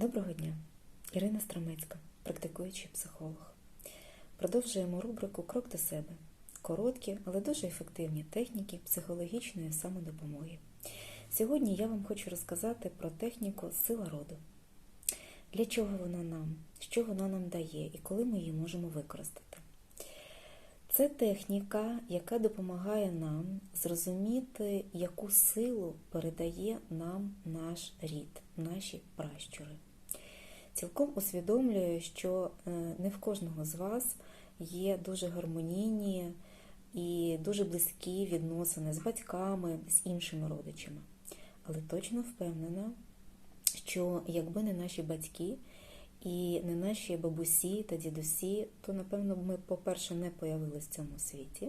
Доброго дня! Ірина Стромецька, практикуючий психолог. Продовжуємо рубрику Крок до себе. Короткі, але дуже ефективні техніки психологічної самодопомоги. Сьогодні я вам хочу розказати про техніку сила роду. Для чого вона нам, що вона нам дає і коли ми її можемо використати. Це техніка, яка допомагає нам зрозуміти, яку силу передає нам наш рід, наші пращури. Цілком усвідомлюю, що е, не в кожного з вас є дуже гармонійні і дуже близькі відносини з батьками, з іншими родичами. Але точно впевнена, що якби не наші батьки і не наші бабусі та дідусі, то, напевно, ми, по-перше, не появилися в цьому світі.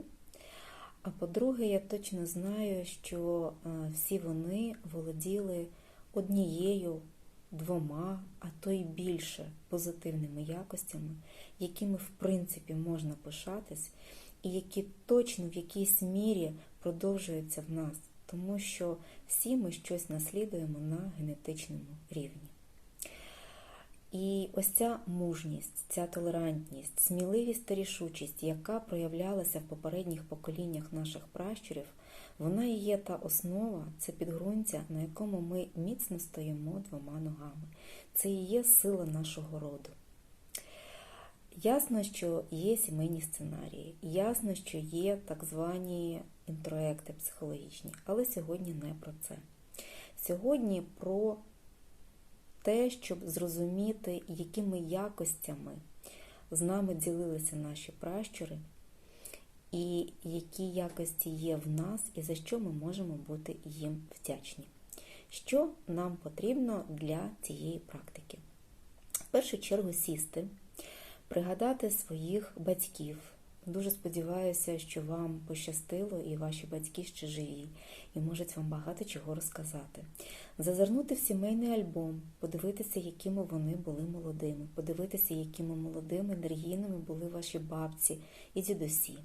А по-друге, я точно знаю, що е, всі вони володіли однією, двома, а то й більше позитивними якостями, якими, в принципі, можна пишатись, і які точно в якійсь мірі продовжуються в нас, тому що всі ми щось наслідуємо на генетичному рівні. І ось ця мужність, ця толерантність, сміливість та рішучість, яка проявлялася в попередніх поколіннях наших пращурів, вона і є та основа, це підґрунтя, на якому ми міцно стоїмо двома ногами. Це і є сила нашого роду. Ясно, що є сімейні сценарії, ясно, що є так звані інтроекти психологічні, але сьогодні не про це. Сьогодні про те, щоб зрозуміти, якими якостями з нами ділилися наші пращури, і які якості є в нас, і за що ми можемо бути їм вдячні. Що нам потрібно для цієї практики? В першу чергу сісти, пригадати своїх батьків. Дуже сподіваюся, що вам пощастило і ваші батьки ще живі, і можуть вам багато чого розказати. Зазирнути в сімейний альбом, подивитися, якими вони були молодими, подивитися, якими молодими, енергійними були ваші бабці і дідусі,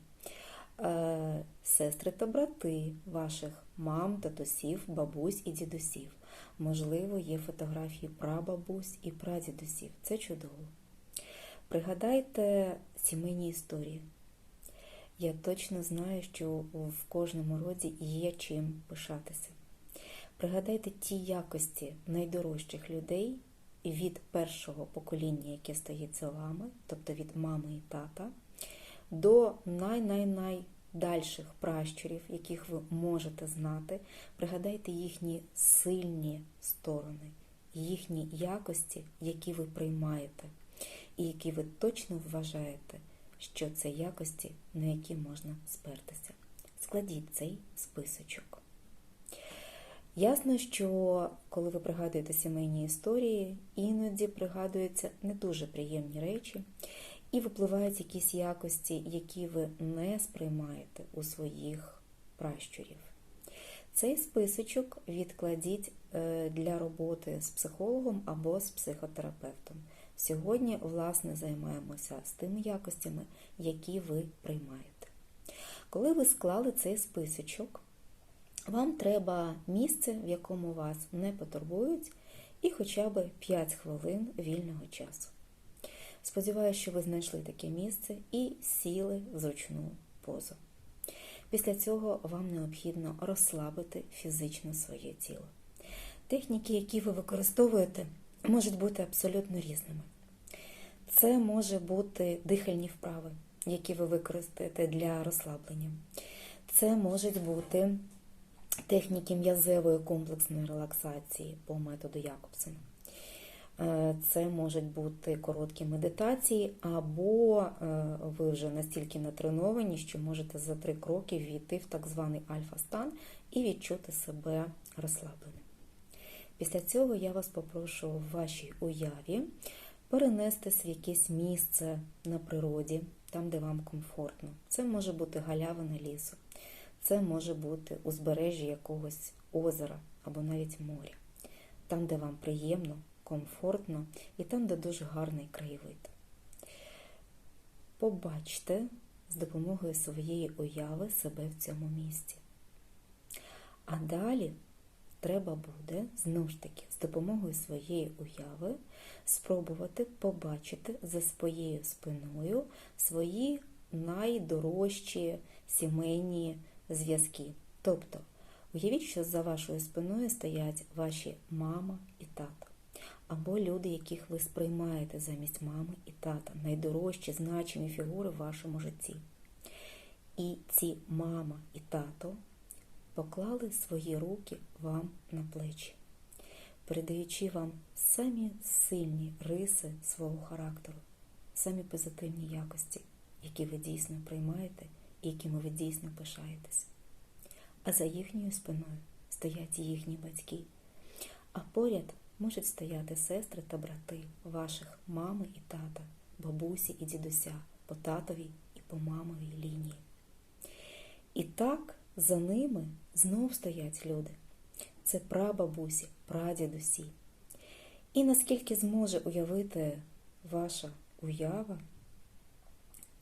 сестри та брати ваших мам, татусів, бабусь і дідусів. Можливо, є фотографії прабабусь і прадідусів. Це чудово. Пригадайте сімейні історії. Я точно знаю, що в кожному роді є чим пишатися. Пригадайте ті якості найдорожчих людей від першого покоління, яке стоїть за вами, тобто від мами і тата, до най-най-найдальших пращурів, яких ви можете знати. Пригадайте їхні сильні сторони, їхні якості, які ви приймаєте, і які ви точно вважаєте що це якості, на які можна спертися. Складіть цей списочок. Ясно, що коли ви пригадуєте сімейні історії, іноді пригадуються не дуже приємні речі, і випливають якісь якості, які ви не сприймаєте у своїх пращурів. Цей списочок відкладіть для роботи з психологом або з психотерапевтом. Сьогодні, власне, займаємося з тими якостями, які ви приймаєте. Коли ви склали цей списочок, вам треба місце, в якому вас не потурбують, і хоча б 5 хвилин вільного часу. Сподіваюся, що ви знайшли таке місце і сіли в зручну позу. Після цього вам необхідно розслабити фізично своє тіло. Техніки, які ви використовуєте, можуть бути абсолютно різними. Це може бути дихальні вправи, які ви використаєте для розслаблення. Це можуть бути техніки м'язевої комплексної релаксації по методу Якобсона. Це можуть бути короткі медитації, або ви вже настільки натреновані, що можете за три кроки війти в так званий альфа-стан і відчути себе розслабленим. Після цього я вас попрошу в вашій уяві перенестись в якесь місце на природі, там, де вам комфортно. Це може бути галявина лісу, це може бути узбережжя якогось озера або навіть моря, там, де вам приємно, комфортно і там, де дуже гарний краєвид. Побачте з допомогою своєї уяви себе в цьому місці. А далі треба буде знову ж таки з допомогою своєї уяви спробувати побачити за своєю спиною свої найдорожчі сімейні зв'язки. Тобто, уявіть, що за вашою спиною стоять ваші мама і тато, або люди, яких ви сприймаєте замість мами і тата, найдорожчі, значимі фігури в вашому житті. І ці мама і тато поклали свої руки вам на плечі, передаючи вам самі сильні риси свого характеру, самі позитивні якості, які ви дійсно приймаєте і якими ви дійсно пишаєтесь. А за їхньою спиною стоять їхні батьки, а поряд можуть стояти сестри та брати ваших мами і тата, бабусі і дідуся по татовій і по мамовій лінії. І так за ними знов стоять люди. Це прабабусі, прадідусі. І наскільки зможе уявити ваша уява,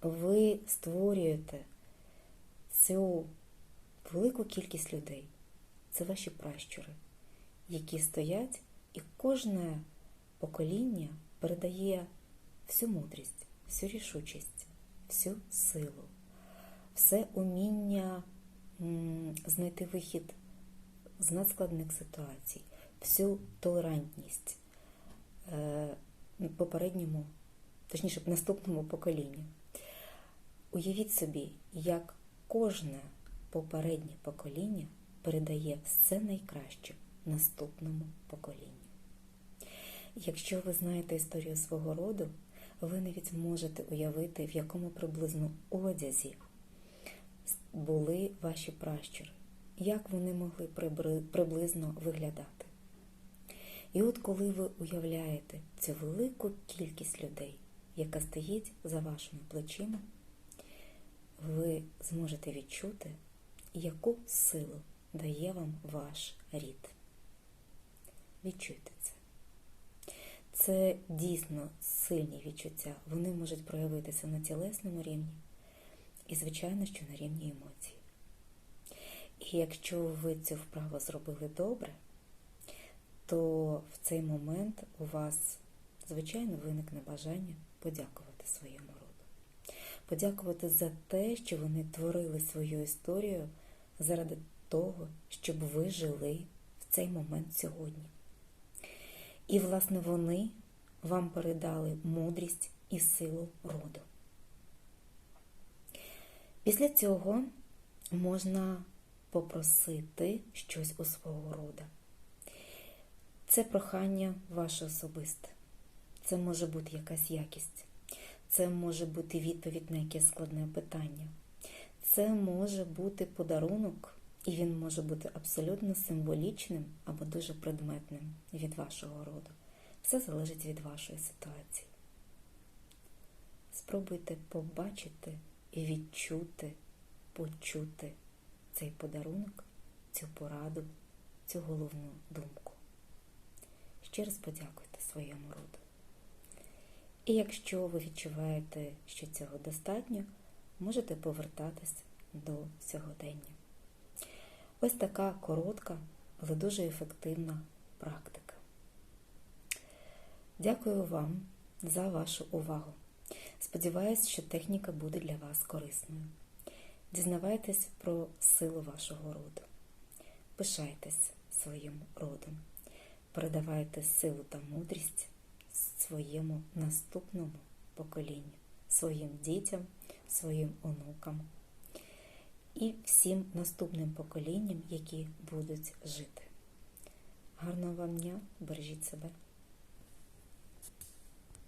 ви створюєте цю велику кількість людей. Це ваші пращури, які стоять, і кожне покоління передає всю мудрість, всю рішучість, всю силу, все уміння знайти вихід з надскладних ситуацій, всю толерантність е, попередньому, точніше, наступному поколінню. Уявіть собі, як кожне попереднє покоління передає все найкраще наступному поколінню. Якщо ви знаєте історію свого роду, ви навіть можете уявити, в якому приблизно одязі були ваші пращури, як вони могли приблизно виглядати. І от коли ви уявляєте цю велику кількість людей, яка стоїть за вашими плечима, ви зможете відчути, яку силу дає вам ваш рід. Відчуйте. Це дійсно сильні відчуття. Вони можуть проявитися на тілесному рівні і, звичайно, що на рівні емоцій. І якщо ви цю вправу зробили добре, то в цей момент у вас, звичайно, виникне бажання подякувати своєму роду. Подякувати за те, що вони творили свою історію заради того, щоб ви жили в цей момент сьогодні. І, власне, вони вам передали мудрість і силу роду. Після цього можна попросити щось у свого рода. Це прохання ваше особисте. Це може бути якась якість, це може бути відповідь на якесь складне питання. Це може бути подарунок, і він може бути абсолютно символічним або дуже предметним від вашого роду. Все залежить від вашої ситуації. Спробуйте побачити і відчути, почути цей подарунок, цю пораду, цю головну думку. Ще раз подякуйте своєму роду. І якщо ви відчуваєте, що цього достатньо, можете повертатись до сьогодення. Ось така коротка, але дуже ефективна практика. Дякую вам за вашу увагу. Сподіваюсь, що техніка буде для вас корисною. Дізнавайтесь про силу вашого роду. Пишайтесь своїм родом. Передавайте силу та мудрість своєму наступному поколінню, своїм дітям, своїм онукам і всім наступним поколінням, які будуть жити. Гарного вам дня, бережіть себе!